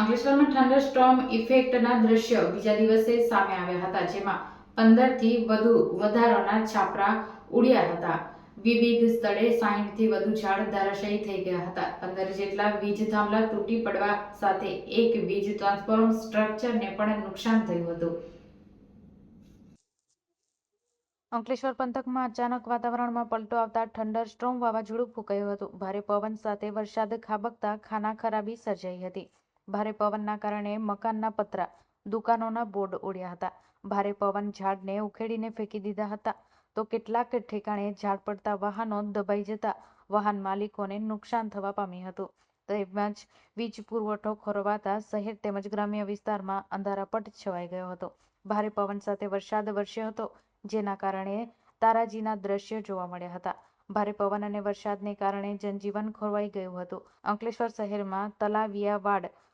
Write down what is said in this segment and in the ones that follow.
અંકલેશ્વરમાં thunder storm ઇફેક્ટના દ્રશ્ય બીજા દિવસે સામે આવ્યા હતા, જેમાં પંદરથી વધુ વધારાના છાપરા ઉડ્યા હતા. વિવિધ સ્થળે સાહીઠથી વધુ ઝાડ ધરાશાયી થઈ ગયા હતા. પંદર જેટલા વીજ થાંભલા તૂટી પડવા સાથે એક વીજ ટ્રાન્સફોર્મ સ્ટ્રક્ચરને પણ નુકસાન થયું હતું. અંકલેશ્વર પંથકમાં અચાનક વાતાવરણમાં પલટો આવતા ઠંડર સ્ટ્રોમ વાવાઝોડું ફૂંકાયું હતું. ભારે પવન સાથે વરસાદ ખાબકતા ખાના ખરાબી સર્જાઈ હતી. ભારે પવનના કારણે મકાનના પતરા, દુકાનોના બોર્ડ ઉડ્યા હતા. ભારે પવન ઝાડને ઉખેડીને ફેંકી દીધા હતા. તો કેટલાક ઠેકાણે ઝાડ પડતા વાહનો દબાઈ જતા વાહન માલિકોને નુકસાન થવા પામ્યું હતું. તેમજ વીજ પુરવઠો ખોરવાતા શહેર તેમજ ગ્રામ્ય વિસ્તારમાં અંધારાપટ છવાઈ ગયો હતો. ભારે પવન સાથે વરસાદ વરસ્યો હતો, જેના કારણે તારાજીના દ્રશ્યો જોવા મળ્યા હતા. ભારે પવન અને વરસાદને કારણે જનજીવન ખોરવાઈ ગયું હતું. અંકલેશ્વર શહેરમાં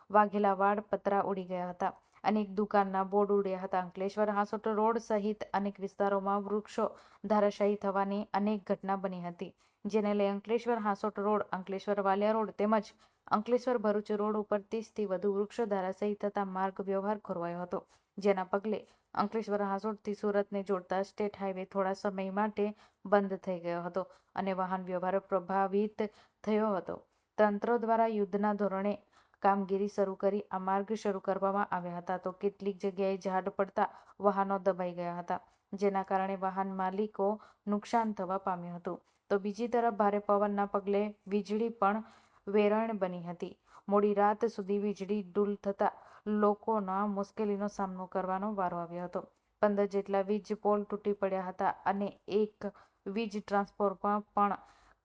તલાવિયાવાડ વાઘેલાવાડ પતરા ઉડી ગયા હતા. અનેક દુકાનના બોર્ડ ઉડ્યા હતા. અંકલેશ્વર, હાંસોટ રોડ સહિત અનેક વિસ્તારોમાં વૃક્ષો ધરાશાયી થવાની અનેક ઘટના બની હતી. જેને લઈ અંકલેશ્વર, હાંસોટ રોડ, અંકલેશ્વર વાલિયા રોડ તેમજ અંકલેશ્વર ભરૂચ રોડ ઉપર ત્રીસથી વધુ વૃક્ષો ધરાશાયી થતા માર્ગ વ્યવહાર ખોરવાયો હતો. જેના પગલે અંકલેશ્વર, હાંસોટથી સુરતને જોડતા સ્ટેટ હાઈવે થોડા સમય માટે બંધ થઈ ગયો હતો અને વાહન વ્યવહાર પ્રભાવિત થયો હતો. તંત્ર દ્વારા યુદ્ધના ધોરણે કામગીરી શરૂ કરી, આ માર્ગ શરૂ કરવામાં આવ્યા હતા. તો કેટલીક જગ્યાએ ઝાડ પડતા વાહનો દબાઈ ગયા હતા, જેના કારણે વાહન માલિકો નુકસાન થવા પામ્યું હતું. તો બીજી તરફ ભારે પવનના પગલે વીજળી પણ વેરણ બની હતી. મોડી રાત સુધી વીજળી ડૂલ થતા લોકોના મુશ્કેલીનો સામનો કરવાનો વારો આવ્યો હતો. પંદર જેટલા વીજ પોલ તૂટી પડ્યા હતા અને એક વીજ ટ્રાન્સફોર્મર પણ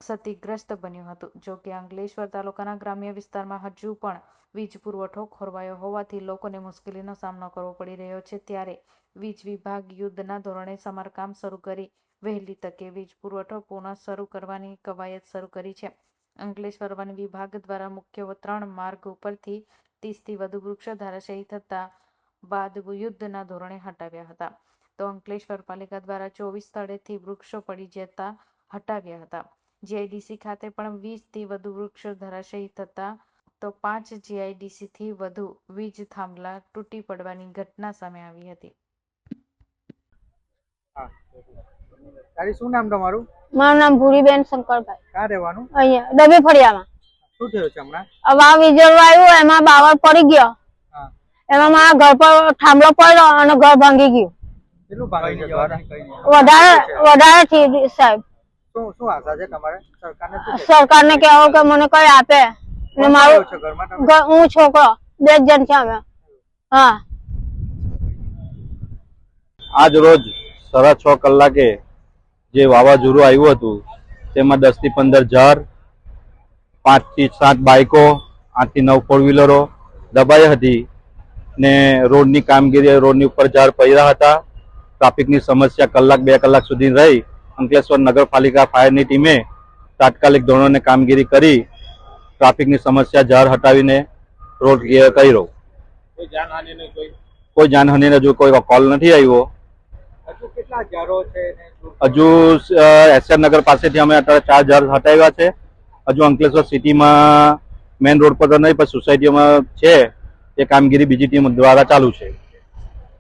ક્ષતિગ્રસ્ત બન્યું હતું. જો કે અંકલેશ્વર તાલુકાના ગ્રામ્ય વિસ્તારમાં હજુ પણ વીજ પુરવઠો ખોરવાયો હોવાથી લોકોને મુશ્કેલીનો સામનો કરવો પડી રહ્યો છે. ત્યારે વીજ વિભાગ યુદ્ધના ધોરણે સમારકામ શરૂ કરી વહેલી તકે વીજ પુરવઠો પુનઃ શરૂ કરવાની કવાયત શરૂ કરી છે. અંકલેશ્વર વન વિભાગ દ્વારા મુખ્ય ત્રણ માર્ગ ઉપરથી ત્રીસથી વધુ વૃક્ષો ધારાશાયી થતા બાદ યુદ્ધના ધોરણે હટાવ્યા હતા. તો અંકલેશ્વર પાલિકા દ્વારા ચોવીસ સ્થળેથી વૃક્ષો પડી જતા હટાવ્યા હતા. જીઆઈડીસી ખાતે પણ વીસથી વધુ વૃક્ષો ધરાશયી થતા તો પાંચ જીઆઈડીસીથી વધુ વીજ થાંભલા તૂટી પડવાની ઘટના સામે આવી હતી. તારી શું નામ તમારું? મારું નામ ભૂરીબેન શંકરભાઈ. ક્યાં રહેવાનું? અહીંયા ડબે ફળિયામાં શું થયું છે હમણાં? હવે વીજળો આવ્યું એમાં બાવર પડી ગયો. એમાં મારા ઘર પર થાંભલો પડ્યો અને ઘર ભાંગી ગયું? વધારે વધારે થી સાહેબ શું શું આશા છે તમારે? સરકારને સરકારને કહેવું કે મને કઈ આપે? ને મારું હું છોકરો બે જ જણ છે અમે. હા. આજ રોજ સાડા છ કલાકે જે વાવાઝોડું આવ્યું હતું તેમાં દસથી પંદર ઝાડ પાંચથી સાત બાઇકો આઠથી નવ ફોર વ્હીલરો દબાઈ હતી ને રોડની કામગીરી રોડની ઉપર ઝાડ પડ્યા હતા. ટ્રાફિકની સમસ્યા કલાક બે કલાક સુધી રહી. અંકલેશ્વર નગરપાલિકા ફાયરની ટીમે તાત્કાલિક ધોરણે કામગીરી કરી ટ્રાફિકની સમસ્યા ઝાડ હટાવીને રોડ ક્લિયર કર્યો. કોઈ જાનહાનિનો હજુ કોઈ કોલ નથી આવ્યો. હજુ એસઆર નગર પાસેથી અમે અત્યારે ચાર ઝાડ હટાવ્યા છે. હજુ અંકલેશ્વર સિટીમાં મેઇન રોડ પર તો નહીં પણ સોસાયટીઓમાં છે. એ કામગીરી બીજી ટીમ દ્વારા ચાલુ છે.